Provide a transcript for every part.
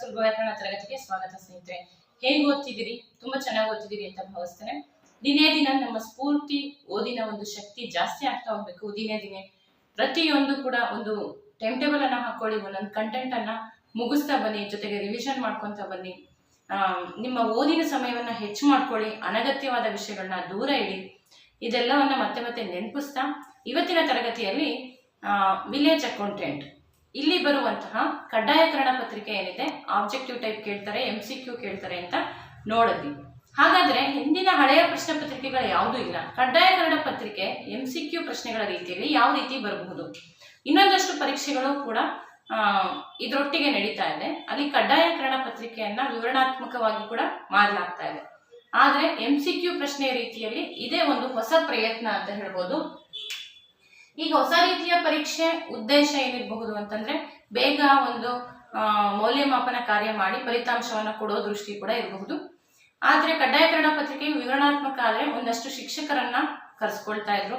ಸುಲಭ ವ್ಯಾಕರಣ ತರಗತಿಗೆ ಸ್ವಾಗತ ಸ್ನೇಹಿತರೆ. ಹೇಗೆ ಓದ್ತಿದ್ದೀರಿ? ತುಂಬಾ ಚೆನ್ನಾಗಿ ಓದ್ತಿದ್ದೀರಿ ಅಂತ ಭಾವಿಸ್ತೇನೆ. ದಿನೇ ದಿನ ನಮ್ಮ ಸ್ಫೂರ್ತಿ, ಓದಿನ ಒಂದು ಶಕ್ತಿ ಜಾಸ್ತಿ ಆಗ್ತಾ ಹೋಗ್ಬೇಕು ದಿನೇ ದಿನೇ. ಪ್ರತಿಯೊಂದು ಕೂಡ ಒಂದು ಟೈಮ್ ಟೇಬಲ್ ಅನ್ನ ಹಾಕೊಳ್ಳಿ, ಒಂದೊಂದು ಕಂಟೆಂಟ್ ಅನ್ನ ಮುಗಿಸ್ತಾ ಬನ್ನಿ, ಜೊತೆಗೆ ರಿವಿಷನ್ ಮಾಡ್ಕೊಂತ ಬನ್ನಿ. ನಿಮ್ಮ ಓದಿನ ಸಮಯವನ್ನ ಹೆಚ್ಚು ಮಾಡ್ಕೊಳ್ಳಿ, ಅನಗತ್ಯವಾದ ವಿಷಯಗಳನ್ನ ದೂರ ಇಡಿ. ಇದೆಲ್ಲವನ್ನ ಮತ್ತೆ ಮತ್ತೆ ನೆನಪಿಸ್ತಾ, ಇವತ್ತಿನ ತರಗತಿಯಲ್ಲಿ ವಿಲೇಜ್ ಅಕೌಂಟೆಂಟ್ ಇಲ್ಲಿ ಬರುವಂತಹ ಕಡ್ಡಾಯ ಕನ್ನಡ ಪತ್ರಿಕೆ ಏನಿದೆ? ಆಬ್ಜೆಕ್ಟಿವ್ ಟೈಪ್ ಕೇಳ್ತಾರೆ ಎಂ ಸಿ ಕ್ಯೂ ಕೇಳ್ತಾರೆ ಅಂತ ನೋಡಿದ್ವಿ. ಹಾಗಾದ್ರೆ ಹಿಂದಿನ ಹಳೆಯ ಪ್ರಶ್ನೆ ಪತ್ರಿಕೆಗಳು ಯಾವುದೂ ಇಲ್ಲ. ಕಡ್ಡಾಯ ಕನ್ನಡ ಪತ್ರಿಕೆ ಎಂ ಸಿ ಕ್ಯೂ ಪ್ರಶ್ನೆಗಳ ರೀತಿಯಲ್ಲಿ ಯಾವ ರೀತಿ ಬರಬಹುದು? ಇನ್ನೊಂದಷ್ಟು ಪರೀಕ್ಷೆಗಳು ಕೂಡ ಇದರೊಟ್ಟಿಗೆ ನಡೀತಾ ಇದೆ. ಅಲ್ಲಿ ಕಡ್ಡಾಯ ಕನ್ನಡ ಪತ್ರಿಕೆಯನ್ನ ವಿವರಣಾತ್ಮಕವಾಗಿ ಕೂಡ ಮಾಡಲಾಗ್ತಾ ಇದೆ. ಆದ್ರೆ ಎಂ ಸಿ ಕ್ಯೂ ಪ್ರಶ್ನೆಯ ರೀತಿಯಲ್ಲಿ ಇದೇ ಒಂದು ಹೊಸ ಪ್ರಯತ್ನ ಅಂತ ಹೇಳ್ಬೋದು. ಈಗ ಹೊಸ ರೀತಿಯ ಪರೀಕ್ಷೆ ಉದ್ದೇಶ ಏನಿರಬಹುದು ಅಂತಂದ್ರೆ ಬೇಗ ಒಂದು ಮೌಲ್ಯಮಾಪನ ಕಾರ್ಯ ಮಾಡಿ ಫಲಿತಾಂಶವನ್ನು ಕೊಡೋ ದೃಷ್ಟಿ ಕೂಡ ಇರಬಹುದು. ಆದ್ರೆ ಕಡ್ಡಾಯ ಕನ್ನಡ ಪತ್ರಿಕೆ ವಿವರಣಾತ್ಮಕ ಆದ್ರೆ ಒಂದಷ್ಟು ಶಿಕ್ಷಕರನ್ನ ಕರೆಸ್ಕೊಳ್ತಾ ಇದ್ರು.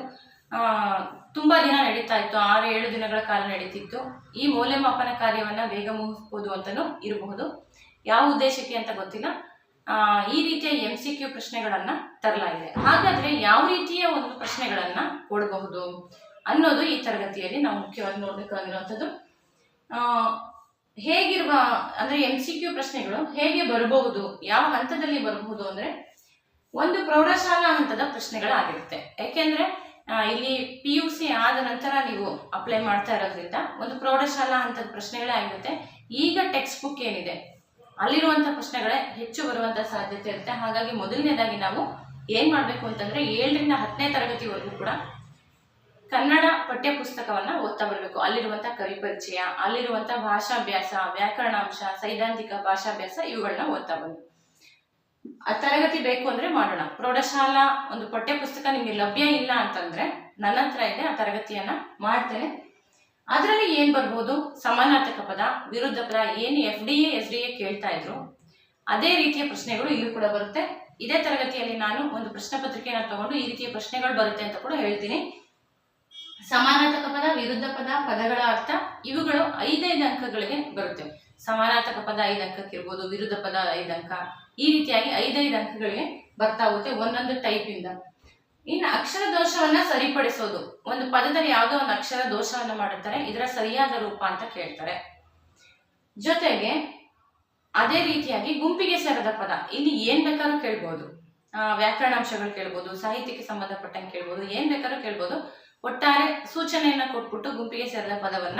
ತುಂಬಾ ದಿನ ನಡೀತಾ ಇತ್ತು, ಆರು, ಏಳು ದಿನಗಳ ಕಾಲ ನಡೀತಿತ್ತು. ಈ ಮೌಲ್ಯಮಾಪನ ಕಾರ್ಯವನ್ನ ಬೇಗ ಮುಗಿಸ್ಬೋದು ಅಂತಲೂ ಇರಬಹುದು. ಯಾವ ಉದ್ದೇಶಕ್ಕೆ ಅಂತ ಗೊತ್ತಿಲ್ಲ. ಈ ರೀತಿಯ ಎಂ ಸಿ ಕ್ಯೂ ಪ್ರಶ್ನೆಗಳನ್ನ ತರಲಾಗಿದೆ. ಹಾಗಾದ್ರೆ ಯಾವ ರೀತಿಯ ಒಂದು ಪ್ರಶ್ನೆಗಳನ್ನ ಕೊಡಬಹುದು? ಅನ್ನೋದು ಈ ತರಗತಿಯಲ್ಲಿ ನಾವು ಮುಖ್ಯವಾಗಿ ನೋಡ್ಬೇಕಾಗಿರುವಂಥದ್ದು. ಹೇಗಿರುವ, ಅಂದ್ರೆ ಎಂ ಸಿ ಕ್ಯೂ ಪ್ರಶ್ನೆಗಳು ಹೇಗೆ ಬರಬಹುದು, ಯಾವ ಹಂತದಲ್ಲಿ ಬರಬಹುದು ಅಂದ್ರೆ ಒಂದು ಪ್ರೌಢಶಾಲಾ ಹಂತದ ಪ್ರಶ್ನೆಗಳಾಗಿರುತ್ತೆ. ಯಾಕೆಂದ್ರೆ ಇಲ್ಲಿ ಪಿ ಯು ಸಿ ಆದ ನಂತರ ನೀವು ಅಪ್ಲೈ ಮಾಡ್ತಾ ಇರೋದ್ರಿಂದ ಒಂದು ಪ್ರೌಢಶಾಲಾ ಹಂತದ ಪ್ರಶ್ನೆಗಳೇ ಆಗಿರುತ್ತೆ ಈಗ ಟೆಕ್ಸ್ಟ್ ಬುಕ್ ಏನಿದೆ ಅಲ್ಲಿರುವಂತ ಪ್ರಶ್ನೆಗಳೇ ಹೆಚ್ಚು ಬರುವಂತ ಸಾಧ್ಯತೆ ಇರುತ್ತೆ. ಹಾಗಾಗಿ ಮೊದಲನೇದಾಗಿ ನಾವು ಏನ್ ಮಾಡ್ಬೇಕು ಅಂತಂದ್ರೆ ಏಳರಿಂದ ಹತ್ತನೇ ತರಗತಿವರೆಗೂ ಕೂಡ ಕನ್ನಡ ಪಠ್ಯ ಪುಸ್ತಕವನ್ನ ಓದ್ತಾ ಬರಬೇಕು. ಅಲ್ಲಿರುವಂತ ಕವಿ ಪರಿಚಯ ಅಲ್ಲಿರುವಂತ ಭಾಷಾಭ್ಯಾಸ, ವ್ಯಾಕರಣಾಂಶ, ಸೈದ್ಧಾಂತಿಕ ಭಾಷಾಭ್ಯಾಸ ಇವುಗಳನ್ನ ಓದ್ತಾ ಬನ್ನಿ. ಆ ತರಗತಿ ಬೇಕು ಅಂದ್ರೆ ಮಾಡೋಣ. ಪ್ರೌಢಶಾಲಾ ಒಂದು ಪಠ್ಯ ಪುಸ್ತಕ ನಿಮ್ಗೆ ಲಭ್ಯ ಇಲ್ಲ ಅಂತಂದ್ರೆ ನನ್ನ ಹತ್ರ ಇದೆ, ಆ ತರಗತಿಯನ್ನ ಮಾಡ್ತೇನೆ. ಅದರಲ್ಲಿ ಏನ್ ಬರ್ಬೋದು? ಸಮಾನಾರ್ಥಕ ಪದ, ವಿರುದ್ಧ ಪದ, ಏನು F D A, S D A ಕೇಳ್ತಾ ಇದ್ರು, ಅದೇ ರೀತಿಯ ಪ್ರಶ್ನೆಗಳು ಇಲ್ಲೂ ಕೂಡ ಬರುತ್ತೆ. ಇದೇ ತರಗತಿಯಲ್ಲಿ ನಾನು ಒಂದು ಪ್ರಶ್ನೆ ಪತ್ರಿಕೆಯನ್ನು ತಗೊಂಡು ಈ ರೀತಿಯ ಪ್ರಶ್ನೆಗಳು ಬರುತ್ತೆ ಅಂತ ಕೂಡ ಹೇಳ್ತೀನಿ. ಸಮಾನಾರ್ಥಕ ಪದ, ವಿರುದ್ಧ ಪದ, ಪದಗಳ ಅರ್ಥ ಇವುಗಳು ಐದೈದು ಅಂಕಗಳಿಗೆ ಬರುತ್ತೆ. ಸಮಾನಾರ್ಥಕ ಪದ ಐದು ಅಂಕಕ್ಕೆ ವಿರುದ್ಧ ಪದ ಐದು ಅಂಕ, ಈ ರೀತಿಯಾಗಿ ಐದೈದು ಅಂಕಗಳಿಗೆ ಬರ್ತಾ ಹೋಗುತ್ತೆ ಒಂದೊಂದು ಟೈಪ್ ಇಂದ. ಇನ್ನು ಅಕ್ಷರ ದೋಷವನ್ನ ಸರಿಪಡಿಸೋದು. ಒಂದು ಪದದಲ್ಲಿ ಯಾವುದೋ ಒಂದು ಅಕ್ಷರ ದೋಷವನ್ನ ಮಾಡುತ್ತಾರೆ, ಇದರ ಸರಿಯಾದ ರೂಪ ಅಂತ ಕೇಳ್ತಾರೆ. ಜೊತೆಗೆ ಅದೇ ರೀತಿಯಾಗಿ ಗುಂಪಿಗೆ ಸೇರದ ಪದ. ಇಲ್ಲಿ ಏನ್ ಬೇಕಾದ್ರೂ ಕೇಳ್ಬೋದು. ವ್ಯಾಕರಣಾಂಶಗಳು ಕೇಳ್ಬೋದು, ಸಾಹಿತ್ಯಕ್ಕೆ ಸಂಬಂಧಪಟ್ಟಂಗೆ ಕೇಳ್ಬೋದು, ಏನ್ ಬೇಕಾದ್ರೂ ಕೇಳ್ಬೋದು. ಒಟ್ಟಾರೆ ಸೂಚನೆಯನ್ನ ಕೊಟ್ಬಿಟ್ಟು ಗುಂಪಿಗೆ ಸೇರಿದ ಪದವನ್ನ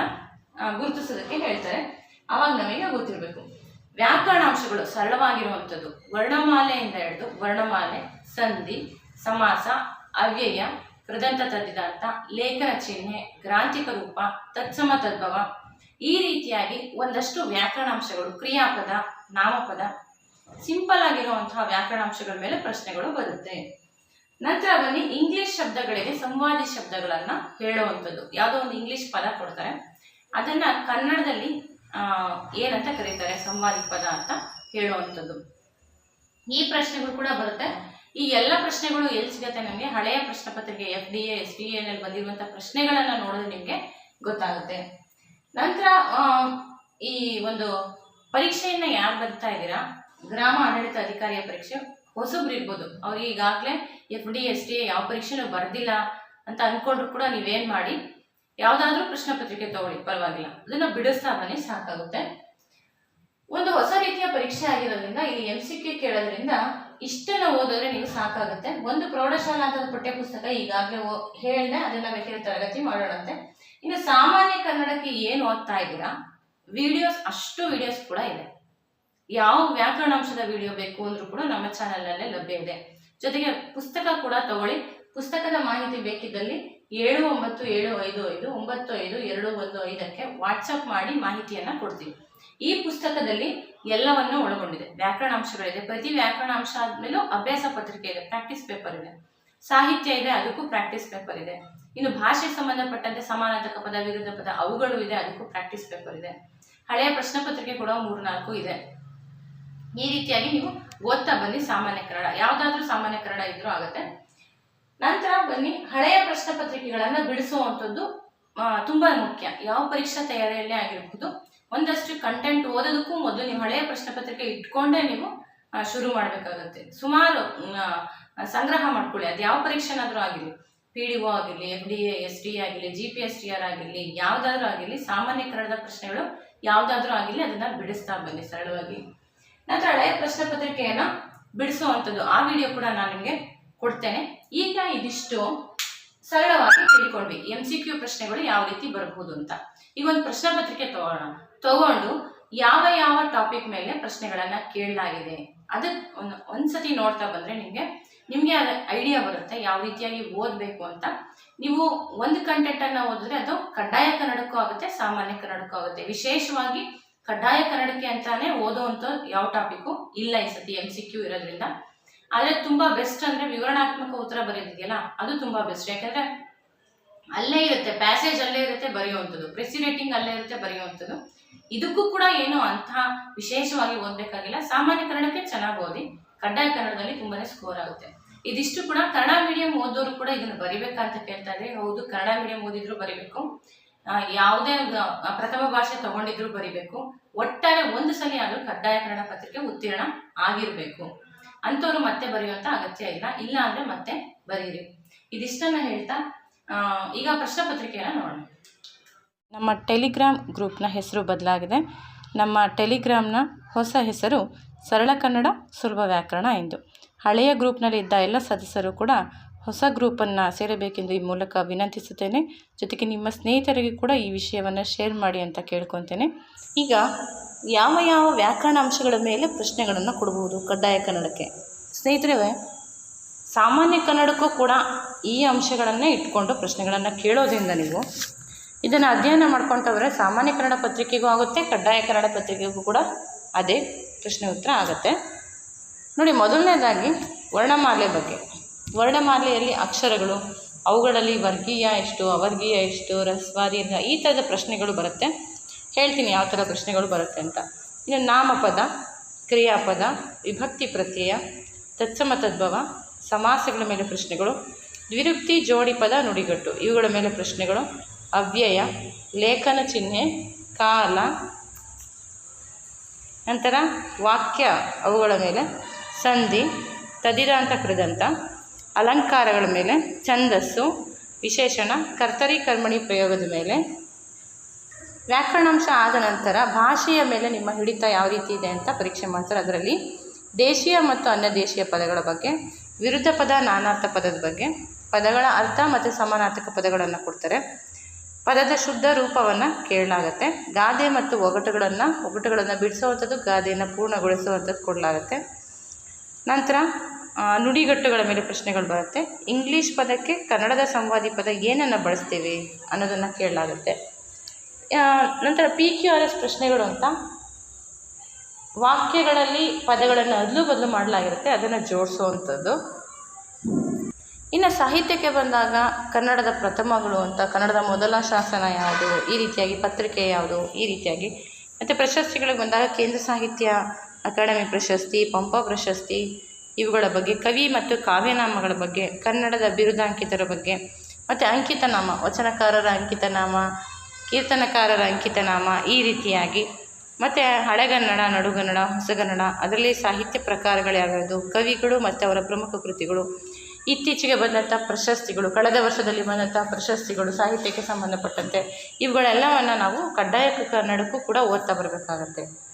ಗುರುತಿಸೋದಕ್ಕೆ ಹೇಳ್ತಾರೆ. ಅವಾಗ ನಮಗೆ ಗೊತ್ತಿರಬೇಕು. ವ್ಯಾಕರಣಾಂಶಗಳು ಸರಳವಾಗಿರುವಂಥದ್ದು. ವರ್ಣಮಾಲೆಯಿಂದ ಹಿಡಿದು ವರ್ಣಮಾಲೆ, ಸಂಧಿ, ಸಮಾಸ, ಅವ್ಯಯ, ಕೃದಂತ ತದ್ದಿದಾಂತ, ಲೇಖನ ಚಿಹ್ನೆ, ಗ್ರಾಂಥಿಕ ರೂಪ, ತತ್ಸಮ ತದ್ಭವ. ಈ ರೀತಿಯಾಗಿ ಒಂದಷ್ಟು ವ್ಯಾಕರಣಾಂಶಗಳು, ಕ್ರಿಯಾಪದ, ನಾಮಪದ, ಸಿಂಪಲ್ ಆಗಿರುವಂತಹ ವ್ಯಾಕರಣಾಂಶಗಳ ಮೇಲೆ ಪ್ರಶ್ನೆಗಳು ಬರುತ್ತೆ. ನಂತರ ಬನ್ನಿ ಇಂಗ್ಲಿಷ್ ಶಬ್ದಗಳಿಗೆ ಸಂವಾದಿ ಶಬ್ದಗಳನ್ನ ಹೇಳುವಂಥದ್ದು. ಯಾವುದೋ ಒಂದು ಇಂಗ್ಲಿಷ್ ಪದ ಕೊಡ್ತಾರೆ. ಅದನ್ನ ಕನ್ನಡದಲ್ಲಿ ಏನಂತ ಕರೀತಾರೆ? ಸಂವಾದಿ ಪದ ಅಂತ ಹೇಳುವಂಥದ್ದು. ಈ ಪ್ರಶ್ನೆಗಳು ಕೂಡ ಬರುತ್ತೆ. ಈ ಎಲ್ಲ ಪ್ರಶ್ನೆಗಳು ಎಲ್ಲಿ ಸಿಗುತ್ತೆ ನಮಗೆ? ಹಳೆಯ ಪ್ರಶ್ನೆ ಪತ್ರಿಕೆ ಎಫ್ ಡಿ ಎಸ್ ಡಿ ಎನಲ್ಲಿ ಬಂದಿರುವಂತಹ ಪ್ರಶ್ನೆಗಳನ್ನ ನೋಡಿದ್ರೆ ನಿಮಗೆ ಗೊತ್ತಾಗುತ್ತೆ. ನಂತರ ಈ ಒಂದು ಪರೀಕ್ಷೆಯನ್ನ ಯಾರು ಬರ್ತಾ ಇದ್ದೀರಾ? ಗ್ರಾಮ ಆಡಳಿತ ಅಧಿಕಾರಿಯ ಪರೀಕ್ಷೆ. ಹೊಸಬ್ರು ಇರ್ಬೋದು. ಅವ್ರಿಗೆ ಈಗಾಗಲೇ ಎಫ್ ಡಿ ಎಸ್ ಡಿ ಯಾವ ಪರೀಕ್ಷೆನೂ ಬರ್ದಿಲ್ಲ ಅಂತ ಅನ್ಕೊಂಡ್ರು ಕೂಡ ನೀವೇನ್ ಮಾಡಿ, ಯಾವ್ದಾದ್ರೂ ಪ್ರಶ್ನೆ ಪತ್ರಿಕೆ ತಗೊಳ್ಳಿ, ಪರವಾಗಿಲ್ಲ. ಅದನ್ನ ಬಿಡಿಸ್ತಾ ಬನ್ನಿ ಸಾಕಾಗುತ್ತೆ. ಒಂದು ಹೊಸ ರೀತಿಯ ಪರೀಕ್ಷೆ ಆಗಿರೋದ್ರಿಂದ, ಇಲ್ಲಿ ಎಂ ಸಿ ಕೆ ಕೇಳೋದ್ರಿಂದ ಇಷ್ಟನ್ನು ಓದಿದ್ರೆ ನೀವು ಸಾಕಾಗುತ್ತೆ. ಒಂದು ಪ್ರೌಢಶಾಲಾ ಪಠ್ಯ ಪುಸ್ತಕ ಈಗಾಗಲೇ ಹೇಳಿದೆ, ಅದನ್ನ ಬೇಕಾದ್ರೆ ತರಗತಿ ಮಾಡೋಣಂತೆ. ಇನ್ನು ಸಾಮಾನ್ಯ ಕನ್ನಡಕ್ಕೆ ಏನು ಓದ್ತಾ ಇದ್ದೀರಾ? ವಿಡಿಯೋಸ್, ಅಷ್ಟು ವಿಡಿಯೋಸ್ ಕೂಡ ಇದೆ. ಯಾವ ವ್ಯಾಕರಣಾಂಶದ ವಿಡಿಯೋ ಬೇಕು ಅಂದ್ರೂ ಕೂಡ ನಮ್ಮ ಚಾನಲ್ನಲ್ಲೇ ಲಭ್ಯ ಇದೆ. ಜೊತೆಗೆ ಪುಸ್ತಕ ಕೂಡ ತಗೊಳ್ಳಿ. ಪುಸ್ತಕದ ಮಾಹಿತಿ ಬೇಕಿದ್ದಲ್ಲಿ ಏಳು ಒಂಬತ್ತು ಏಳು ಐದು ಐದು ಒಂಬತ್ತು ಐದು ಎರಡು ಒಂದು ಐದಕ್ಕೆ ವಾಟ್ಸಪ್ ಮಾಡಿ ಮಾಹಿತಿಯನ್ನು ಕೊಡ್ತೀವಿ. ಈ ಪುಸ್ತಕದಲ್ಲಿ ಎಲ್ಲವನ್ನೂ ಒಳಗೊಂಡಿದೆ. ವ್ಯಾಕರಣಾಂಶಗಳಿದೆ. ಪ್ರತಿ ವ್ಯಾಕರಣಾಂಶ ಆದಮೇಲೂ ಅಭ್ಯಾಸ ಪತ್ರಿಕೆ ಇದೆ. ಪ್ರಾಕ್ಟೀಸ್ ಪೇಪರ್ ಇದೆ. ಸಾಹಿತ್ಯ ಇದೆ. ಅದಕ್ಕೂ ಪ್ರಾಕ್ಟೀಸ್ ಪೇಪರ್ ಇದೆ. ಇನ್ನು ಭಾಷೆ ಸಂಬಂಧಪಟ್ಟಂತೆ ಸಮಾನಾರ್ಥಕ ಪದ, ವಿರುದ್ಧ ಪದ ಅವುಗಳು ಇದೆ. ಅದಕ್ಕೂ ಪ್ರಾಕ್ಟೀಸ್ ಪೇಪರ್ ಇದೆ. ಹಳೆಯ ಪ್ರಶ್ನೆ ಪತ್ರಿಕೆ ಕೂಡ ಮೂರ್ನಾಲ್ಕು ಇದೆ. ಈ ರೀತಿಯಾಗಿ ನೀವು ಓದ್ತಾ ಬನ್ನಿ ಸಾಮಾನ್ಯ ಕನ್ನಡ. ಯಾವ್ದಾದ್ರು ಸಾಮಾನ್ಯ ಕನ್ನಡ ಇದ್ರೂ ಆಗುತ್ತೆ. ನಂತರ ಬನ್ನಿ ಹಳೆಯ ಪ್ರಶ್ನೆ ಪತ್ರಿಕೆಗಳನ್ನ ಬಿಡಿಸುವಂಥದ್ದು ತುಂಬಾ ಮುಖ್ಯ. ಯಾವ ಪರೀಕ್ಷಾ ತಯಾರಿಯಲ್ಲೇ ಆಗಿರಬಹುದು ಒಂದಷ್ಟು ಕಂಟೆಂಟ್ ಓದೋದಕ್ಕೂ ಮೊದಲು ನೀವು ಹಳೆಯ ಪ್ರಶ್ನೆ ಪತ್ರಿಕೆ ಇಟ್ಕೊಂಡೇ ನೀವು ಶುರು ಮಾಡಬೇಕಾಗುತ್ತೆ. ಸುಮಾರು ಸಂಗ್ರಹ ಮಾಡ್ಕೊಳ್ಳಿ. ಅದು ಯಾವ ಪರೀಕ್ಷೆನಾದರೂ ಆಗಿರಲಿ ಪಿ ಡಿ ಒ ಆಗಿರಲಿ F D A S D ಆಗಿರಲಿ G P S T R ಆಗಿರಲಿ, ಯಾವುದಾದ್ರೂ ಆಗಿರಲಿ, ಸಾಮಾನ್ಯ ಕನ್ನಡದ ಪ್ರಶ್ನೆಗಳು ಯಾವುದಾದ್ರೂ ಆಗಿರಲಿ ಅದನ್ನ ಬಿಡಿಸ್ತಾ ಬನ್ನಿ ಸರಳವಾಗಿ. ನಂತರ ಹಳೆಯ ಪ್ರಶ್ನೆ ಪತ್ರಿಕೆಯನ್ನು ಬಿಡಿಸುವಂಥದ್ದು ಆ ವಿಡಿಯೋ ಕೂಡ ನಾನು ನಿಮಗೆ ಕೊಡ್ತೇನೆ. ಈಗ ಇದಿಷ್ಟು ಸರಳವಾಗಿ ತಿಳ್ಕೊಂಡ್ವಿ. ಎಂ ಸಿ ಕ್ಯೂ ಪ್ರಶ್ನೆಗಳು ಯಾವ ರೀತಿ ಬರಬಹುದು ಅಂತ. ಈಗ ಒಂದು ಪ್ರಶ್ನೆ ಪತ್ರಿಕೆ ತಗೋಣ ತಗೊಂಡು ಯಾವ ಯಾವ ಟಾಪಿಕ್ ಮೇಲೆ ಪ್ರಶ್ನೆಗಳನ್ನ ಕೇಳಲಾಗಿದೆ? ಅದಕ್ಕೆ ಒಂದು ಒಂದ್ಸತಿ ನೋಡ್ತಾ ಬಂದ್ರೆ ನಿಮಗೆ ನಿಮಗೆ ಅದ ಐಡಿಯಾ ಬರುತ್ತೆ ಯಾವ ರೀತಿಯಾಗಿ ಓದಬೇಕು ಅಂತ. ನೀವು ಒಂದು ಕಂಟೆಂಟ್ ಅನ್ನ ಓದಿದ್ರೆ ಅದು ಕಡ್ಡಾಯ ಕನ್ನಡಕ್ಕೂ ಆಗುತ್ತೆ, ಸಾಮಾನ್ಯ ಕನ್ನಡಕ್ಕೂ ಆಗುತ್ತೆ. ವಿಶೇಷವಾಗಿ ಕಡ್ಡಾಯ ಕನ್ನಡಕ್ಕೆ ಅಂತಾನೆ ಓದುವಂತ ಯಾವ ಟಾಪಿಕ್ಕು ಇಲ್ಲ ಈ ಸತಿ ಎಂ ಸಿ ಕ್ಯೂ ಇರೋದ್ರಿಂದ. ಆದ್ರೆ ತುಂಬಾ ಬೆಸ್ಟ್ ಅಂದ್ರೆ ವಿವರಣಾತ್ಮಕ ಉತ್ತರ ಬರೆದಿದೆಯಲ್ಲ, ಅದು ತುಂಬಾ ಬೆಸ್ಟ್ ಯಾಕಂದ್ರೆ ಅಲ್ಲೇ ಇರುತ್ತೆ ಪ್ಯಾಸೇಜ್ ಅಲ್ಲೇ ಇರುತ್ತೆ ಬರೆಯುವಂಥದ್ದು. ಪ್ರೆಸಿಡೇಟಿಂಗ್ ಅಲ್ಲೇ ಇರುತ್ತೆ ಬರೆಯುವಂಥದ್ದು. ಇದಕ್ಕೂ ಕೂಡ ಏನು ಅಂತ ವಿಶೇಷವಾಗಿ ಓದಬೇಕಾಗಿಲ್ಲ. ಸಾಮಾನ್ಯ ಕನ್ನಡಕ್ಕೆ ಚೆನ್ನಾಗಿ ಓದಿ, ಕಡ್ಡಾಯ ಕನ್ನಡದಲ್ಲಿ ತುಂಬಾನೇ ಸ್ಕೋರ್ ಆಗುತ್ತೆ. ಇದಿಷ್ಟು ಕೂಡ ಕನ್ನಡ ಮೀಡಿಯಂ ಓದೋರು ಕೂಡ ಇದನ್ನು ಬರಿಬೇಕಂತ ಕೇಳ್ತಾ ಇದ್ರೆ, ಹೌದು, ಕನ್ನಡ ಮೀಡಿಯಂ ಓದಿದ್ರು ಬರಿಬೇಕು. ಯಾವುದೇ ಪ್ರಥಮ ಭಾಷೆ ತಗೊಂಡಿದ್ರು ಬರಿಬೇಕು. ಒಟ್ಟಾರೆ ಒಂದು ಸಲ ಆದರೂ ಕಡ್ಡಾಯ ಕನ್ನಡ ಪತ್ರಿಕೆ ಉತ್ತೀರ್ಣ ಆಗಿರಬೇಕು. ಅಂಥವ್ರು ಮತ್ತೆ ಬರೆಯುವಂತ ಅಗತ್ಯ ಇಲ್ಲ. ಇಲ್ಲ ಅಂದ್ರೆ ಮತ್ತೆ ಬರೀರಿ. ಇದಿಷ್ಟನ್ನ ಹೇಳ್ತಾ ಈಗ ಪ್ರಶ್ನೆ ಪತ್ರಿಕೆಯನ್ನ ನೋಡೋಣ. ನಮ್ಮ ಟೆಲಿಗ್ರಾಮ್ ಗ್ರೂಪ್ನ ಹೆಸರು ಬದಲಾಗಿದೆ. ನಮ್ಮ ಟೆಲಿಗ್ರಾಮ್ನ ಹೊಸ ಹೆಸರು ಸರಳ ಕನ್ನಡ ಸುಲಭ ವ್ಯಾಕರಣ ಎಂದು. ಹಳೆಯ ಗ್ರೂಪ್ನಲ್ಲಿ ಇದ್ದ ಎಲ್ಲ ಸದಸ್ಯರು ಕೂಡ ಹೊಸ ಗ್ರೂಪನ್ನು ಸೇರಬೇಕೆಂದು ಈ ಮೂಲಕ ವಿನಂತಿಸುತ್ತೇನೆ. ಜೊತೆಗೆ ನಿಮ್ಮ ಸ್ನೇಹಿತರಿಗೆ ಕೂಡ ಈ ವಿಷಯವನ್ನು ಶೇರ್ ಮಾಡಿ ಅಂತ ಕೇಳ್ಕೊತೇನೆ. ಈಗ ಯಾವ ಯಾವ ವ್ಯಾಕರಣ ಅಂಶಗಳ ಮೇಲೆ ಪ್ರಶ್ನೆಗಳನ್ನು ಕೊಡಬಹುದು ಕಡ್ಡಾಯ ಕನ್ನಡಕ್ಕೆ? ಸ್ನೇಹಿತರೆ, ಸಾಮಾನ್ಯ ಕನ್ನಡಕ್ಕೂ ಕೂಡ ಈ ಅಂಶಗಳನ್ನೇ ಇಟ್ಕೊಂಡು ಪ್ರಶ್ನೆಗಳನ್ನು ಕೇಳೋದ್ರಿಂದ ನೀವು ಇದನ್ನು ಅಧ್ಯಯನ ಮಾಡ್ಕೊಳ್ತವ್ರೆ ಸಾಮಾನ್ಯ ಕನ್ನಡ ಪತ್ರಿಕೆಗೂ ಆಗುತ್ತೆ, ಕಡ್ಡಾಯ ಕನ್ನಡ ಪತ್ರಿಕೆಗೂ ಕೂಡ ಅದೇ ಪ್ರಶ್ನೆ ಉತ್ತರ ಆಗುತ್ತೆ. ನೋಡಿ, ಮೊದಲನೇದಾಗಿ ವರ್ಣಮಾಲೆ ಬಗ್ಗೆ. ವರ್ಣಮಾಲೆಯಲ್ಲಿ ಅಕ್ಷರಗಳು, ಅವುಗಳಲ್ಲಿ ವರ್ಗೀಯ ಎಷ್ಟು, ಅವರ್ಗೀಯ ಎಷ್ಟು ರಸ್ವಾದೀರ್ಘ ಈ ಥರದ ಪ್ರಶ್ನೆಗಳು ಬರುತ್ತೆ. ಹೇಳ್ತೀನಿ ಯಾವ ಥರ ಪ್ರಶ್ನೆಗಳು ಬರುತ್ತೆ ಅಂತ. ಇನ್ನು ನಾಮಪದ, ಕ್ರಿಯಾಪದ, ವಿಭಕ್ತಿ ಪ್ರತ್ಯಯ ತತ್ಸಮ ತದ್ಭವ ಸಮಾಸಗಳ ಮೇಲೆ ಪ್ರಶ್ನೆಗಳು, ದ್ವಿರುಕ್ತಿ ಜೋಡಿ ಪದ, ನುಡಿಗಟ್ಟು, ಇವುಗಳ ಮೇಲೆ ಪ್ರಶ್ನೆಗಳು, ಅವ್ಯಯ, ಲೇಖನ ಚಿಹ್ನೆ, ಕಾಲ, ನಂತರ ವಾಕ್ಯ ಅವುಗಳ ಮೇಲೆ, ಸಂಧಿ ತದಿರಾಂತ ಕೃದಂತ ಅಲಂಕಾರಗಳ ಮೇಲೆ, ಛಂದಸ್ಸು, ವಿಶೇಷಣ, ಕರ್ತರಿ ಕರ್ಮಣಿ ಪ್ರಯೋಗದ ಮೇಲೆ. ವ್ಯಾಕರಣಾಂಶ ಆದ ನಂತರ ಭಾಷೆಯ ಮೇಲೆ ನಿಮ್ಮ ಹಿಡಿತ ಯಾವ ರೀತಿ ಇದೆ ಅಂತ ಪರೀಕ್ಷೆ ಮಾಡ್ತಾರೆ. ಅದರಲ್ಲಿ ದೇಶೀಯ ಮತ್ತು ಅನ್ಯ ದೇಶೀಯ ಪದಗಳ ಬಗ್ಗೆ, ವಿರುದ್ಧ ಪದ, ನಾನಾರ್ಥ ಪದದ ಬಗ್ಗೆ, ಪದಗಳ ಅರ್ಥ ಮತ್ತು ಸಮಾನಾರ್ಥಕ ಪದಗಳನ್ನು ಕೊಡ್ತಾರೆ. ಪದದ ಶುದ್ಧ ರೂಪವನ್ನು ಕೇಳಲಾಗತ್ತೆ. ಗಾದೆ ಮತ್ತು ಒಗಟುಗಳನ್ನು ಒಗಟುಗಳನ್ನು ಬಿಡಿಸುವಂಥದ್ದು, ಗಾದೆಯನ್ನು ಪೂರ್ಣಗೊಳಿಸುವಂಥದ್ದು ಕೊಡಲಾಗತ್ತೆ. ನಂತರ ನುಡಿಗಟ್ಟುಗಳ ಮೇಲೆ ಪ್ರಶ್ನೆಗಳು ಬರುತ್ತೆ. ಇಂಗ್ಲೀಷ್ ಪದಕ್ಕೆ ಕನ್ನಡದ ಸಂವಾದಿ ಪದ ಏನನ್ನು ಬಳಸ್ತೀವಿ ಅನ್ನೋದನ್ನು ಕೇಳಲಾಗುತ್ತೆ. ನಂತರ ಪಿ ಕ್ಯೂ ಆರ್ ಎಸ್ ಪ್ರಶ್ನೆಗಳು ಅಂತ. ವಾಕ್ಯಗಳಲ್ಲಿ ಪದಗಳನ್ನು ಅದಲು ಬದಲು ಮಾಡಲಾಗಿರುತ್ತೆ, ಅದನ್ನು ಜೋಡಿಸುವಂಥದ್ದು ಇನ್ನು ಸಾಹಿತ್ಯಕ್ಕೆ ಬಂದಾಗ ಕನ್ನಡದ ಪ್ರಥಮಗಳು ಅಂತ, ಕನ್ನಡದ ಮೊದಲ ಶಾಸನ ಯಾವುದು, ಈ ರೀತಿಯಾಗಿ ಪತ್ರಿಕೆ ಯಾವುದು, ಈ ರೀತಿಯಾಗಿ. ಮತ್ತು ಪ್ರಶಸ್ತಿಗಳಿಗೆ ಬಂದಾಗ ಕೇಂದ್ರ ಸಾಹಿತ್ಯ ಅಕಾಡೆಮಿ ಪ್ರಶಸ್ತಿ, ಪಂಪ ಪ್ರಶಸ್ತಿ ಇವುಗಳ ಬಗ್ಗೆ, ಕವಿ ಮತ್ತು ಕಾವ್ಯನಾಮಗಳ ಬಗ್ಗೆ, ಕನ್ನಡದ ಬಿರುದಾಂಕಿತರ ಬಗ್ಗೆ, ಮತ್ತು ಅಂಕಿತನಾಮ, ವಚನಕಾರರ ಅಂಕಿತನಾಮ, ಕೀರ್ತನಕಾರರ ಅಂಕಿತನಾಮ ಈ ರೀತಿಯಾಗಿ, ಮತ್ತು ಹಳೆಗನ್ನಡ, ನಡುಗನ್ನಡ, ಹೊಸಗನ್ನಡ, ಅದರಲ್ಲಿ ಸಾಹಿತ್ಯ ಪ್ರಕಾರಗಳು ಯಾವ್ಯಾವುದು, ಕವಿಗಳು ಮತ್ತು ಅವರ ಪ್ರಮುಖ ಕೃತಿಗಳು, ಇತ್ತೀಚೆಗೆ ಬಂದಂಥ ಪ್ರಶಸ್ತಿಗಳು, ಕಳೆದ ವರ್ಷದಲ್ಲಿ ಬಂದಂಥ ಪ್ರಶಸ್ತಿಗಳು, ಸಾಹಿತ್ಯಕ್ಕೆ ಸಂಬಂಧಪಟ್ಟಂತೆ, ಇವುಗಳೆಲ್ಲವನ್ನು ನಾವು ಕಡ್ಡಾಯ ಕನ್ನಡಕ್ಕೂ ಕೂಡ ಓದ್ತಾ ಬರಬೇಕಾಗತ್ತೆ.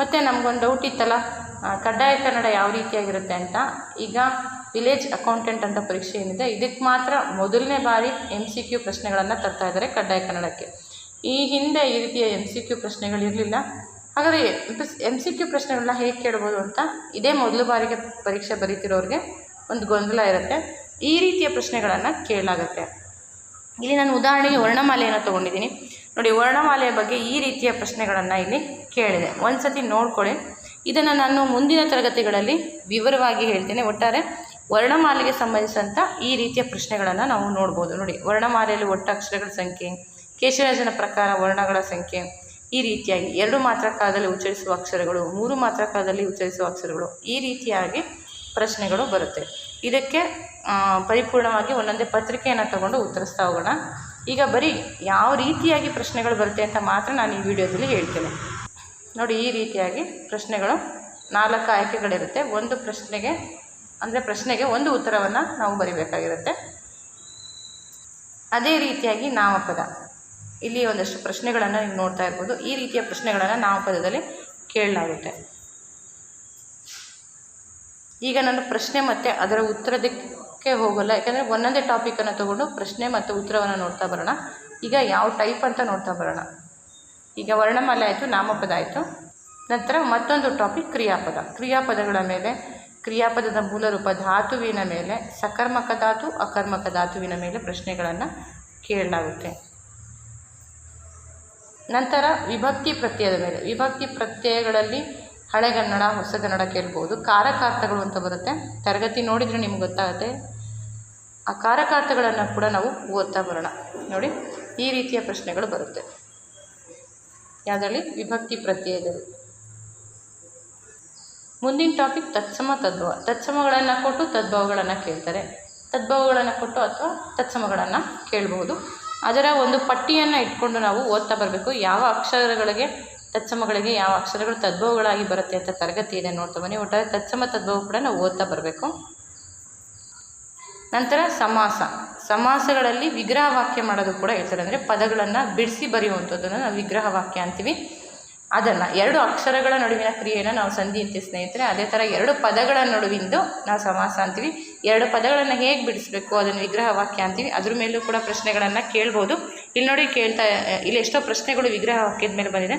ಮತ್ತು ನಮಗೊಂದು ಡೌಟ್ ಇತ್ತಲ್ಲ ಕಡ್ಡಾಯ ಕನ್ನಡ ಯಾವ ರೀತಿಯಾಗಿರುತ್ತೆ ಅಂತ. ಈಗ ವಿಲೇಜ್ ಅಕೌಂಟೆಂಟ್ ಅಂತ ಪರೀಕ್ಷೆ ಏನಿದೆ ಇದಕ್ಕೆ ಮಾತ್ರ ಮೊದಲನೇ ಬಾರಿ ಎಂ ಸಿ ಕ್ಯೂ ಪ್ರಶ್ನೆಗಳನ್ನು ತರ್ತಾ ಇದ್ದಾರೆ ಕಡ್ಡಾಯ ಕನ್ನಡಕ್ಕೆ. ಈ ಹಿಂದೆ ಈ ರೀತಿಯ ಎಂ ಸಿ ಕ್ಯೂ ಪ್ರಶ್ನೆಗಳಿರಲಿಲ್ಲ ಹಾಗಾದರೆ ಎಂ ಸಿ ಕ್ಯೂ ಪ್ರಶ್ನೆಗಳನ್ನ ಹೇಗೆ ಕೇಳ್ಬೋದು ಅಂತ ಇದೇ ಮೊದಲು ಬಾರಿಗೆ ಪರೀಕ್ಷೆ ಬರೀತಿರೋರಿಗೆ ಒಂದು ಗೊಂದಲ ಇರುತ್ತೆ. ಈ ರೀತಿಯ ಪ್ರಶ್ನೆಗಳನ್ನು ಕೇಳಲಾಗುತ್ತೆ. ಇಲ್ಲಿ ನಾನು ಉದಾಹರಣೆಗೆ ವರ್ಣಮಾಲೆಯನ್ನು ತೊಗೊಂಡಿದ್ದೀನಿ. ನೋಡಿ, ವರ್ಣಮಾಲೆಯ ಬಗ್ಗೆ ಈ ರೀತಿಯ ಪ್ರಶ್ನೆಗಳನ್ನು ಇಲ್ಲಿ ಕೇಳಿದೆ. ಒಂದು ಸತಿ ನೋಡ್ಕೊಳ್ಳಿ ಇದನ್ನು ನಾನು ಮುಂದಿನ ತರಗತಿಗಳಲ್ಲಿ ವಿವರವಾಗಿ ಹೇಳ್ತೇನೆ. ಒಟ್ಟಾರೆ ವರ್ಣಮಾಲೆಗೆ ಸಂಬಂಧಿಸಿದಂಥ ಈ ರೀತಿಯ ಪ್ರಶ್ನೆಗಳನ್ನು ನಾವು ನೋಡ್ಬೋದು. ನೋಡಿ, ವರ್ಣಮಾಲೆಯಲ್ಲಿ ಒಟ್ಟು ಅಕ್ಷರಗಳ ಸಂಖ್ಯೆ ಕೇಶವರಾಜನ ಪ್ರಕಾರ ವರ್ಣಗಳ ಸಂಖ್ಯೆ, ಈ ರೀತಿಯಾಗಿ ಎರಡು ಮಾತ್ರ ಕಾಲದಲ್ಲಿ ಉಚ್ಚರಿಸುವ ಅಕ್ಷರಗಳು, ಮೂರು ಮಾತ್ರ ಕಾಲದಲ್ಲಿ ಉಚ್ಚರಿಸುವ ಅಕ್ಷರಗಳು, ಈ ರೀತಿಯಾಗಿ ಪ್ರಶ್ನೆಗಳು ಬರುತ್ತೆ. ಇದಕ್ಕೆ ಪರಿಪೂರ್ಣವಾಗಿ ಒಂದೊಂದೇ ಪತ್ರಿಕೆಯನ್ನು ತಗೊಂಡು ಉತ್ತರಿಸ್ತಾ ಹೋಗೋಣ. ಈಗ ಬರೀ ಯಾವ ರೀತಿಯಾಗಿ ಪ್ರಶ್ನೆಗಳು ಬರುತ್ತೆ ಅಂತ ಮಾತ್ರ ನಾನು ಈ ವಿಡಿಯೋದಲ್ಲಿ ಹೇಳ್ತೇನೆ. ನೋಡಿ ಈ ರೀತಿಯಾಗಿ ಪ್ರಶ್ನೆಗಳು ನಾಲ್ಕು ಆಯ್ಕೆಗಳಿರುತ್ತೆ. ಒಂದು ಪ್ರಶ್ನೆಗೆ, ಅಂದರೆ ಪ್ರಶ್ನೆಗೆ ಒಂದು ಉತ್ತರವನ್ನು ನಾವು ಬರಿಬೇಕಾಗಿರುತ್ತೆ. ಅದೇ ರೀತಿಯಾಗಿ ನಾಮಪದ. ಇಲ್ಲಿ ಒಂದಷ್ಟು ಪ್ರಶ್ನೆಗಳನ್ನು ನೀವು ನೋಡ್ತಾ ಇರ್ಬೋದು. ಈ ರೀತಿಯ ಪ್ರಶ್ನೆಗಳನ್ನು ನಾಮಪದದಲ್ಲಿ ಕೇಳಲಾಗುತ್ತೆ. ಈಗ ನಾನು ಪ್ರಶ್ನೆ ಮತ್ತು ಅದರ ಉತ್ತರದಕ್ಕೆ ಹೋಗಲ್ಲ. ಯಾಕಂದರೆ ಒಂದೊಂದೇ ಟಾಪಿಕನ್ನು ತಗೊಂಡು ಪ್ರಶ್ನೆ ಮತ್ತು ಉತ್ತರವನ್ನು ನೋಡ್ತಾ ಬರೋಣ. ಈಗ ಯಾವ ಟೈಪ್ ಅಂತ ನೋಡ್ತಾ ಬರೋಣ. ಈಗ ವರ್ಣಮಾಲೆ ಆಯಿತು, ನಾಮಪದ ಆಯಿತು. ನಂತರ ಮತ್ತೊಂದು ಟಾಪಿಕ್ ಕ್ರಿಯಾಪದ. ಕ್ರಿಯಾಪದಗಳ ಮೇಲೆ, ಕ್ರಿಯಾಪದದ ಮೂಲರೂಪ ಧಾತುವಿನ ಮೇಲೆ, ಸಕರ್ಮಕ ಧಾತು, ಅಕರ್ಮಕ ಧಾತುವಿನ ಮೇಲೆ ಪ್ರಶ್ನೆಗಳನ್ನು ಕೇಳಲಾಗುತ್ತೆ. ನಂತರ ವಿಭಕ್ತಿ ಪ್ರತ್ಯಯದ ಮೇಲೆ. ವಿಭಕ್ತಿ ಪ್ರತ್ಯಯಗಳಲ್ಲಿ ಹಳೆಗನ್ನಡ ಹೊಸಗನ್ನಡ ಕೇಳ್ಬೋದು. ಕಾರಕಾರ್ಥಗಳು ಅಂತ ಬರುತ್ತೆ. ತರಗತಿ ನೋಡಿದರೆ ನಿಮ್ಗೆ ಗೊತ್ತಾಗುತ್ತೆ. ಆ ಕಾರಕಾರ್ಥಗಳನ್ನು ಕೂಡ ನಾವು ಓದ್ತಾ ಬರೋಣ. ನೋಡಿ, ಈ ರೀತಿಯ ಪ್ರಶ್ನೆಗಳು ಬರುತ್ತೆ. ಯಾವುದರಲ್ಲಿ? ವಿಭಕ್ತಿ ಪ್ರತ್ಯಯದಲ್ಲಿ. ಮುಂದಿನ ಟಾಪಿಕ್ ತತ್ಸಮ ತದ್ಭವ. ತತ್ಸಮಗಳನ್ನು ಕೊಟ್ಟು ತದ್ಭವಗಳನ್ನು ಕೇಳ್ತಾರೆ. ತದ್ಭವಗಳನ್ನು ಕೊಟ್ಟು ಅಥವಾ ತತ್ಸಮಗಳನ್ನು ಕೇಳಬಹುದು. ಅದರ ಒಂದು ಪಟ್ಟಿಯನ್ನು ಇಟ್ಕೊಂಡು ನಾವು ಓದ್ತಾ ಬರಬೇಕು. ಯಾವ ಅಕ್ಷರಗಳಿಗೆ, ತತ್ಸಮಗಳಿಗೆ ಯಾವ ಅಕ್ಷರಗಳು ತದ್ಭವಗಳಾಗಿ ಬರುತ್ತೆ ಅಂತ ತರಗತಿ ಇದೆ ನೋಡ್ತಾ ಬನ್ನಿ. ಒಟ್ಟಾರೆ ತತ್ಸಮ ತದ್ಭವ ಕೂಡ ನಾವು ಓದ್ತಾ ಬರಬೇಕು. ನಂತರ ಸಮಾಸ. ಸಮಾಸಗಳಲ್ಲಿ ವಿಗ್ರಹ ವಾಕ್ಯ ಮಾಡೋದು ಕೂಡ ಹೇಳ್ತಾರೆ. ಅಂದರೆ ಪದಗಳನ್ನು ಬಿಡಿಸಿ ಬರೆಯುವಂಥದ್ದನ್ನು ನಾವು ವಿಗ್ರಹ ವಾಕ್ಯ ಅಂತೀವಿ. ಅದನ್ನು ಎರಡು ಅಕ್ಷರಗಳ ನಡುವಿನ ಕ್ರಿಯೆಯನ್ನು ನಾವು ಸಂಧಿ ಅಂತ ಸ್ನೇಹಿತರೆ, ಅದೇ ಥರ ಎರಡು ಪದಗಳ ನಡುವಿಂದು ನಾವು ಸಮಾಸ ಅಂತೀವಿ. ಎರಡು ಪದಗಳನ್ನು ಹೇಗೆ ಬಿಡಿಸ್ಬೇಕು, ಅದನ್ನು ವಿಗ್ರಹ ವಾಕ್ಯ ಅಂತೀವಿ. ಅದ್ರ ಮೇಲೂ ಕೂಡ ಪ್ರಶ್ನೆಗಳನ್ನು ಕೇಳ್ಬೋದು. ಇಲ್ಲಿ ನೋಡಿ ಕೇಳ್ತಾ, ಇಲ್ಲಿ ಎಷ್ಟೋ ಪ್ರಶ್ನೆಗಳು ವಿಗ್ರಹ ವಾಕ್ಯದ ಮೇಲೆ ಬಂದಿದೆ.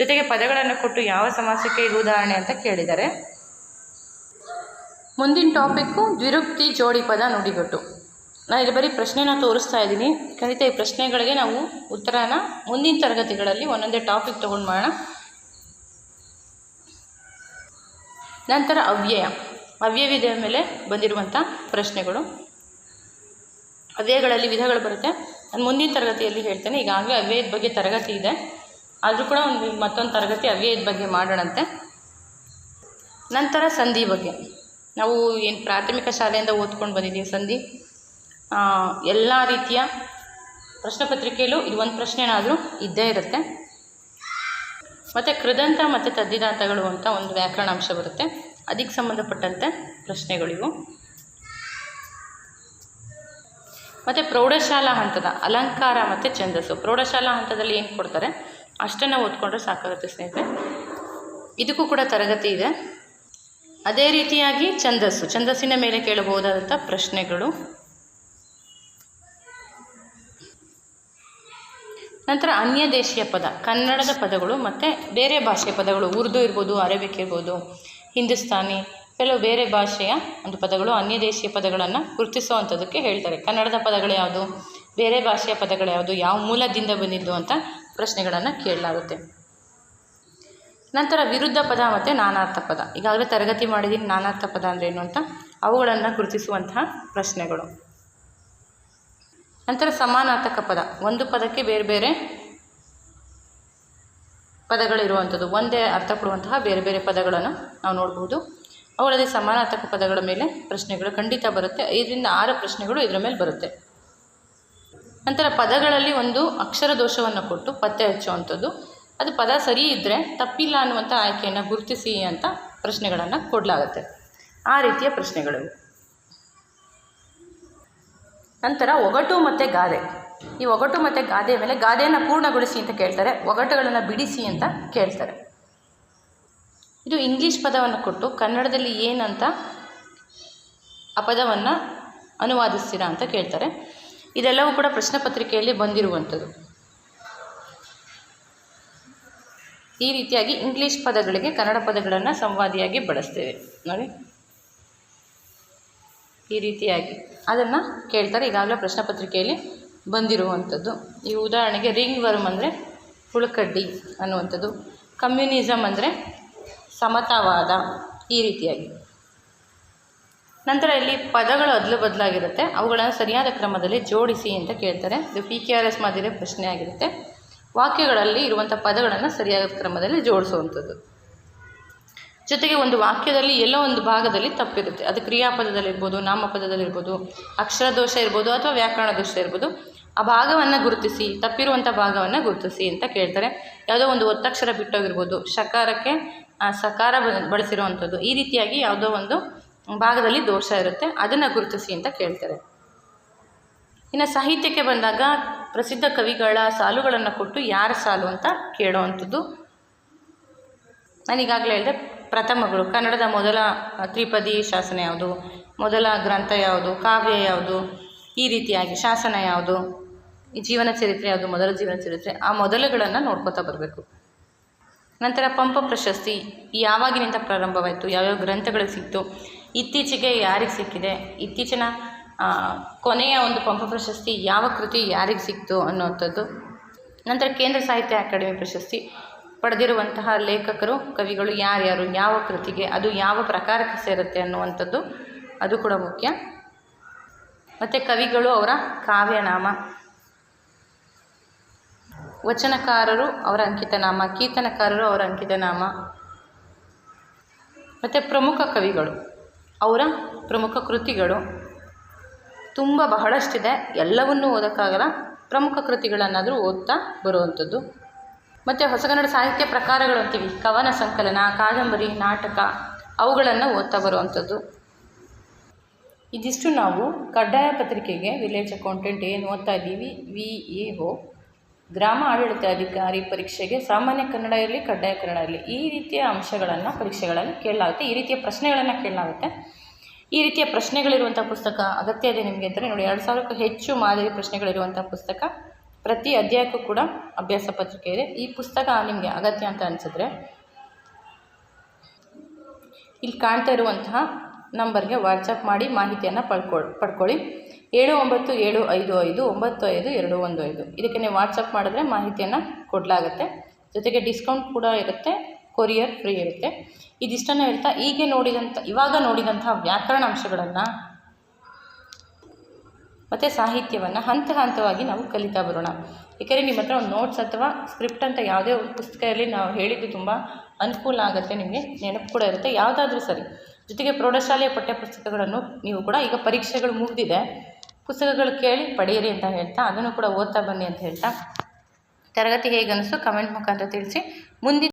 ಜೊತೆಗೆ ಪದಗಳನ್ನು ಕೊಟ್ಟು ಯಾವ ಸಮಾಸಕ್ಕೆ ಇದು ಉದಾಹರಣೆ ಅಂತ ಕೇಳಿದ್ದಾರೆ ಮುಂದಿನ ಟಾಪಿಕ್ಕು ದ್ವಿರುಕ್ತಿ ಜೋಡಿ ಪದ ನುಡಿಗಟ್ಟು. ನಾನು ಇಲ್ಲಿ ಬರೀ ಪ್ರಶ್ನೆನ ತೋರಿಸ್ತಾ ಇದ್ದೀನಿ. ಖಂಡಿತ ಈ ಪ್ರಶ್ನೆಗಳಿಗೆ ನಾವು ಉತ್ತರನ ಮುಂದಿನ ತರಗತಿಗಳಲ್ಲಿ ಒಂದೊಂದೇ ಟಾಪಿಕ್ ತೊಗೊಂಡು ಮಾಡೋಣ. ನಂತರ ಅವ್ಯಯ. ಅವ್ಯವಿದೆ ಮೇಲೆ ಬಂದಿರುವಂಥ ಪ್ರಶ್ನೆಗಳು. ಅವ್ಯಯಗಳಲ್ಲಿ ವಿಧಗಳು ಬರುತ್ತೆ. ನಾನು ಮುಂದಿನ ತರಗತಿಯಲ್ಲಿ ಹೇಳ್ತೇನೆ. ಈಗಾಗಲೇ ಅವ್ಯಯದ ಬಗ್ಗೆ ತರಗತಿ ಇದೆ. ಆದರೂ ಕೂಡ ಒಂದು ಮತ್ತೊಂದು ತರಗತಿ ಅವ್ಯಯದ ಬಗ್ಗೆ ಮಾಡೋಣಂತೆ. ನಂತರ ಸಂಧಿ ಬಗ್ಗೆ. ನಾವು ಏನು ಪ್ರಾಥಮಿಕ ಶಾಲೆಯಿಂದ ಓದ್ಕೊಂಡು ಬಂದಿದ್ದೀವಿ ಸಂಧಿ. ಎಲ್ಲ ರೀತಿಯ ಪ್ರಶ್ನೆ ಪತ್ರಿಕೆಯಲ್ಲೂ ಇದು ಒಂದು ಪ್ರಶ್ನೆನಾದರೂ ಇದ್ದೇ ಇರುತ್ತೆ. ಮತ್ತು ಕೃದಂತ ಮತ್ತು ತದ್ದಿದಾಂತಗಳು ಅಂತ ಒಂದು ವ್ಯಾಕರಣಾಂಶ ಬರುತ್ತೆ. ಅದಕ್ಕೆ ಸಂಬಂಧಪಟ್ಟಂತೆ ಪ್ರಶ್ನೆಗಳಿವು. ಮತ್ತು ಪ್ರೌಢಶಾಲಾ ಹಂತದ ಅಲಂಕಾರ ಮತ್ತು ಛಂದಸ್ಸು. ಪ್ರೌಢಶಾಲಾ ಹಂತದಲ್ಲಿ ಏನು ಕೊಡ್ತಾರೆ? ಅಷ್ಟನ್ನು ಓದ್ಕೊಂಡ್ರೆ ಸಾಕಾಗುತ್ತೆ ಸ್ನೇಹಿತರೆ. ಇದಕ್ಕೂ ಕೂಡ ತರಗತಿ ಇದೆ. ಅದೇ ರೀತಿಯಾಗಿ ಛಂದಸ್ಸು. ಛಂದಸ್ಸಿನ ಮೇಲೆ ಕೇಳಬಹುದಾದಂಥ ಪ್ರಶ್ನೆಗಳು. ನಂತರ ಅನ್ಯ ದೇಶೀಯ ಪದ, ಕನ್ನಡದ ಪದಗಳು ಮತ್ತು ಬೇರೆ ಭಾಷೆಯ ಪದಗಳು, ಉರ್ದು ಇರ್ಬೋದು, ಅರೇಬಿಕ್ ಇರ್ಬೋದು, ಹಿಂದೂಸ್ತಾನಿ, ಕೆಲವು ಬೇರೆ ಭಾಷೆಯ ಒಂದು ಪದಗಳು, ಅನ್ಯ ದೇಶೀಯ ಪದಗಳನ್ನು ಗುರುತಿಸುವಂಥದ್ದಕ್ಕೆ ಹೇಳ್ತಾರೆ. ಕನ್ನಡದ ಪದಗಳು ಯಾವುದು? ಬೇರೆ ಭಾಷೆಯ ಪದಗಳು ಯಾವುದು? ಯಾವ ಮೂಲದಿಂದ ಬಂದಿದ್ದು ಅಂತ ಪ್ರಶ್ನೆಗಳನ್ನು ಕೇಳಲಾಗುತ್ತೆ. ನಂತರ ವಿರುದ್ಧ ಪದ ಮತ್ತು ನಾನಾರ್ಥ ಪದ. ಈಗಾಗಲೇ ತರಗತಿ ಮಾಡಿದ್ದೀನಿ ನಾನಾರ್ಥ ಪದ ಅಂದ್ರೇನು ಅಂತ ಅವುಗಳನ್ನು ಗುರುತಿಸುವಂತಹ ಪ್ರಶ್ನೆಗಳು. ನಂತರ ಸಮಾನಾರ್ಥಕ ಪದ. ಒಂದು ಪದಕ್ಕೆ ಬೇರೆ ಬೇರೆ ಪದಗಳಿರುವಂಥದ್ದು. ಒಂದೇ ಅರ್ಥ ಕೊಡುವಂತಹ ಬೇರೆ ಬೇರೆ ಪದಗಳನ್ನು ನಾವು ನೋಡ್ಬೋದು. ಅವುಗಳಲ್ಲಿ ಸಮಾನಾರ್ಥಕ ಪದಗಳ ಮೇಲೆ ಪ್ರಶ್ನೆಗಳು ಖಂಡಿತ ಬರುತ್ತೆ. ಐದರಿಂದ ಆರು ಪ್ರಶ್ನೆಗಳು ಇದರ ಮೇಲೆ ಬರುತ್ತೆ. ನಂತರ ಪದಗಳಲ್ಲಿ ಒಂದು ಅಕ್ಷರ ದೋಷವನ್ನು ಕೊಟ್ಟು ಪತ್ತೆ ಹಚ್ಚುವಂಥದ್ದು. ಅದು ಪದ ಸರಿ ಇದ್ದರೆ ತಪ್ಪಿಲ್ಲ ಅನ್ನುವಂಥ ಆಯ್ಕೆಯನ್ನು ಗುರುತಿಸಿ ಅಂತ ಪ್ರಶ್ನೆಗಳನ್ನು ಕೊಡಲಾಗುತ್ತೆ. ಆ ರೀತಿಯ ಪ್ರಶ್ನೆಗಳು. ನಂತರ ಒಗಟು ಮತ್ತು ಗಾದೆ. ಈ ಒಗಟು ಮತ್ತು ಗಾದೆ ಮೇಲೆ ಗಾದೆಯನ್ನು ಪೂರ್ಣಗೊಳಿಸಿ ಅಂತ ಕೇಳ್ತಾರೆ, ಒಗಟುಗಳನ್ನು ಬಿಡಿಸಿ ಅಂತ ಕೇಳ್ತಾರೆ. ಇದು ಇಂಗ್ಲೀಷ್ ಪದವನ್ನು ಕೊಟ್ಟು ಕನ್ನಡದಲ್ಲಿ ಏನಂತ ಆ ಪದವನ್ನು ಅನುವಾದಿಸ್ತೀರಾ ಅಂತ ಕೇಳ್ತಾರೆ. ಇದೆಲ್ಲವೂ ಕೂಡ ಪ್ರಶ್ನೆ ಪತ್ರಿಕೆಯಲ್ಲಿ ಬಂದಿರುವಂಥದ್ದು. ಈ ರೀತಿಯಾಗಿ ಇಂಗ್ಲೀಷ್ ಪದಗಳಿಗೆ ಕನ್ನಡ ಪದಗಳನ್ನು ಸಂವಾದಿಯಾಗಿ ಬಳಸ್ತೇವೆ. ನೋಡಿ. ಈ ರೀತಿಯಾಗಿ. ಅದನ್ನು ಕೇಳ್ತಾರೆ. ಈಗಾಗಲೇ ಪ್ರಶ್ನೆ ಪತ್ರಿಕೆಯಲ್ಲಿ ಬಂದಿರುವಂಥದ್ದು. ಈ ಉದಾಹರಣೆಗೆ ರಿಂಗ್ ವರ್ಮ್ ಅಂದರೆ ಹುಳುಕಡ್ಡಿ ಅನ್ನುವಂಥದ್ದು. ಕಮ್ಯುನಿಸಮ್ ಅಂದರೆ ಸಮತಾವಾದ ಈ ರೀತಿಯಾಗಿ. ನಂತರ ಇಲ್ಲಿ ಪದಗಳು ಅದಲು ಬದಲಾಗಿರುತ್ತೆ. ಅವುಗಳನ್ನು ಸರಿಯಾದ ಕ್ರಮದಲ್ಲಿ ಜೋಡಿಸಿ ಅಂತ ಕೇಳ್ತಾರೆ. ಇದು ಪಿ ಕೆ ಆರ್ ಎಸ್ ಮಾದರಿಯ ಪ್ರಶ್ನೆ ಆಗಿರುತ್ತೆ ವಾಕ್ಯಗಳಲ್ಲಿ ಇರುವಂಥ ಪದಗಳನ್ನು ಸರಿಯಾದ ಕ್ರಮದಲ್ಲಿ ಜೋಡಿಸುವಂಥದ್ದು. ಜೊತೆಗೆ ಒಂದು ವಾಕ್ಯದಲ್ಲಿ ಎಲ್ಲೋ ಒಂದು ಭಾಗದಲ್ಲಿ ತಪ್ಪಿರುತ್ತೆ. ಅದು ಕ್ರಿಯಾಪದದಲ್ಲಿರ್ಬೋದು, ನಾಮಪದದಲ್ಲಿರ್ಬೋದು, ಅಕ್ಷರ ದೋಷ ಇರ್ಬೋದು ಅಥವಾ ವ್ಯಾಕರಣ ದೋಷ ಇರ್ಬೋದು. ಆ ಭಾಗವನ್ನು ಗುರುತಿಸಿ ತಪ್ಪಿರುವಂಥ ಭಾಗವನ್ನು ಗುರುತಿಸಿ ಅಂತ ಕೇಳ್ತಾರೆ. ಯಾವುದೋ ಒಂದು ಒತ್ತಕ್ಷರ ಬಿಟ್ಟೋಗಿರ್ಬೋದು, ಶಕಾರಕ್ಕೆ, ಆ, ಸಕಾರ ಬಳಸಿರುವಂಥದ್ದು, ಈ ರೀತಿಯಾಗಿ ಯಾವುದೋ ಒಂದು ಭಾಗದಲ್ಲಿ ದೋಷ ಇರುತ್ತೆ, ಅದನ್ನು ಗುರುತಿಸಿ ಅಂತ ಕೇಳ್ತಾರೆ. ಇನ್ನು ಸಾಹಿತ್ಯಕ್ಕೆ ಬಂದಾಗ ಪ್ರಸಿದ್ಧ ಕವಿಗಳ ಸಾಲುಗಳನ್ನು ಕೊಟ್ಟು ಯಾರ ಸಾಲು ಅಂತ ಕೇಳುವಂಥದ್ದು. ನಾನೀಗಾಗಲೇ ಹೇಳಿದೆ ಪ್ರಥಮಗಳು ಕನ್ನಡದ ಮೊದಲ ತ್ರಿಪದಿ ಶಾಸನ ಯಾವುದು? ಮೊದಲ ಗ್ರಂಥ ಯಾವುದು? ಕಾವ್ಯ ಯಾವುದು? ಈ ರೀತಿಯಾಗಿ ಶಾಸನ ಯಾವುದು? ಈ ಜೀವನ ಚರಿತ್ರೆ ಯಾವುದು? ಮೊದಲ ಜೀವನ ಚರಿತ್ರೆ. ಆ ಮೊದಲುಗಳನ್ನು ನೋಡ್ಕೋತಾ ಬರಬೇಕು. ನಂತರ ಪಂಪ ಪ್ರಶಸ್ತಿ. ಯಾವಾಗಿನಿಂದ ಪ್ರಾರಂಭವಾಯಿತು? ಯಾವ್ಯಾವ ಗ್ರಂಥಗಳು ಸಿಕ್ತು? ಇತ್ತೀಚೆಗೆ ಯಾರಿಗೆ ಸಿಕ್ಕಿದೆ? ಇತ್ತೀಚಿನ ಕೊನೆಯ ಒಂದು ಪಂಪ ಪ್ರಶಸ್ತಿ ಯಾವ ಕೃತಿ ಯಾರಿಗೆ ಸಿಕ್ತು ಅನ್ನುವಂಥದ್ದು. ನಂತರ ಕೇಂದ್ರ ಸಾಹಿತ್ಯ ಅಕಾಡೆಮಿ ಪ್ರಶಸ್ತಿ. ಪಡೆದಿರುವಂತಹ ಲೇಖಕರು, ಕವಿಗಳು ಯಾರ್ಯಾರು, ಯಾವ ಕೃತಿಗೆ, ಅದು ಯಾವ ಪ್ರಕಾರಕ್ಕೆ ಸೇರುತ್ತೆ ಅನ್ನುವಂಥದ್ದು ಅದು ಕೂಡ ಮುಖ್ಯ. ಮತ್ತು ಕವಿಗಳು ಅವರ ಕಾವ್ಯನಾಮ. ವಚನಕಾರರು ಅವರ ಅಂಕಿತನಾಮ, ಕೀರ್ತನಕಾರರು ಅವರ ಅಂಕಿತನಾಮ. ಮತ್ತು ಪ್ರಮುಖ ಕವಿಗಳು, ಅವರ ಪ್ರಮುಖ ಕೃತಿಗಳು. ತುಂಬ ಬಹಳಷ್ಟಿದೆ, ಎಲ್ಲವನ್ನೂ ಓದೋಕ್ಕಾಗಲ್ಲ, ಪ್ರಮುಖ ಕೃತಿಗಳನ್ನಾದರೂ ಓದ್ತಾ ಬರುವಂಥದ್ದು. ಮತ್ತು ಹೊಸಗನ್ನಡ ಸಾಹಿತ್ಯ ಪ್ರಕಾರಗಳು ಅಂತೀವಿ. ಕವನ ಸಂಕಲನ, ಕಾದಂಬರಿ, ನಾಟಕ, ಅವುಗಳನ್ನು ಓದ್ತಾ ಬರುವಂಥದ್ದು. ಇದಿಷ್ಟು ನಾವು ಕಡ್ಡಾಯ ಪತ್ರಿಕೆಗೆ ವಿಲೇಜ್ ಅಕೌಂಟೆಂಟ್ ಏನು ಓದ್ತಾ ಇದ್ದೀವಿ? ವಿ ಎ ಒ, ಗ್ರಾಮ ಆಡಳಿತ ಅಧಿಕಾರಿ ಪರೀಕ್ಷೆಗೆ ಸಾಮಾನ್ಯ ಕನ್ನಡ ಇರಲಿ, ಕಡ್ಡಾಯ ಕನ್ನಡ ಇರಲಿ. ಈ ರೀತಿಯ ಅಂಶಗಳನ್ನು ಪರೀಕ್ಷೆಗಳಲ್ಲಿ ಕೇಳಲಾಗುತ್ತೆ. ಈ ರೀತಿಯ ಪ್ರಶ್ನೆಗಳನ್ನು ಕೇಳಲಾಗುತ್ತೆ. ಈ ರೀತಿಯ ಪ್ರಶ್ನೆಗಳಿರುವಂಥ ಪುಸ್ತಕ, ಅಗತ್ಯ ಇದೆ ನಿಮಗೆ ಅಂದರೆ ನೋಡಿ, ಎರಡು ಸಾವಿರಕ್ಕೂ ಹೆಚ್ಚು ಮಾದರಿ ಪ್ರಶ್ನೆಗಳಿರುವಂಥ ಪುಸ್ತಕ ಪ್ರತಿ ಅಧ್ಯಾಯಕ್ಕೂ ಕೂಡ ಅಭ್ಯಾಸ ಪತ್ರಿಕೆ ಇದೆ ಈ ಪುಸ್ತಕ ನಿಮಗೆ ಅಗತ್ಯ ಅಂತ ಅನಿಸಿದ್ರೆ ಇಲ್ಲಿ ಕಾಣ್ತಾ ಇರುವಂತಹ ನಂಬರ್ಗೆ ವಾಟ್ಸಪ್ ಮಾಡಿ ಮಾಹಿತಿಯನ್ನು ಪಡ್ಕೊ ಪಡ್ಕೊಳ್ಳಿ. ಏಳು ಒಂಬತ್ತು ಏಳು ಐದು ಐದು ಒಂಬತ್ತು ಐದು ಎರಡು ಒಂದು ಐದು. ಇದಕ್ಕೆ ನೀವು ವಾಟ್ಸಪ್ ಮಾಡಿದ್ರೆ ಮಾಹಿತಿಯನ್ನು ಕೊಡಲಾಗುತ್ತೆ. ಜೊತೆಗೆ ಡಿಸ್ಕೌಂಟ್ ಕೂಡ ಇರುತ್ತೆ ಕೊರಿಯರ್ ಫ್ರೀ ಇರುತ್ತೆ. ಇದಿಷ್ಟನ್ನು ಹೇಳ್ತಾ ಈಗ ನೋಡಿದಂಥ, ಇವಾಗ ನೋಡಿದಂಥ ವ್ಯಾಕರಣ ಅಂಶಗಳನ್ನು ಮತ್ತು ಸಾಹಿತ್ಯವನ್ನು ಹಂತ ಹಂತವಾಗಿ ನಾವು ಕಲಿತಾ ಬರೋಣ. ಏಕೆಂದರೆ ನಿಮ್ಮ ಹತ್ರ ಒಂದು ನೋಟ್ಸ್ ಅಥವಾ ಸ್ಕ್ರಿಪ್ಟ್ ಅಂತ ಯಾವುದೇ ಒಂದು ಪುಸ್ತಕ ಇರಲಿ ನಾವು ಹೇಳಿದ್ದು ತುಂಬ ಅನುಕೂಲ ಆಗುತ್ತೆ, ನಿಮಗೆ ನೆನಪು ಕೂಡ ಇರುತ್ತೆ. ಯಾವುದಾದ್ರೂ ಸರಿ. ಜೊತೆಗೆ ಪ್ರೌಢಶಾಲೆಯ ಪಠ್ಯಪುಸ್ತಕಗಳನ್ನು ನೀವು ಕೂಡ ಈಗ ಪರೀಕ್ಷೆಗಳು ಮುಗಿದಿದೆ. ಪುಸ್ತಕಗಳು ಕೇಳಿ ಪಡೆಯಿರಿ ಅಂತ ಹೇಳ್ತಾ, ಅದನ್ನು ಕೂಡ ಓದ್ತಾ ಬನ್ನಿ ಅಂತ ಹೇಳ್ತಾ. ತರಗತಿ ಹೇಗೆ ಅನಿಸ್ತು ಕಮೆಂಟ್ ಮುಖಾಂತರ ತಿಳಿಸಿ. ಮುಂದಿನ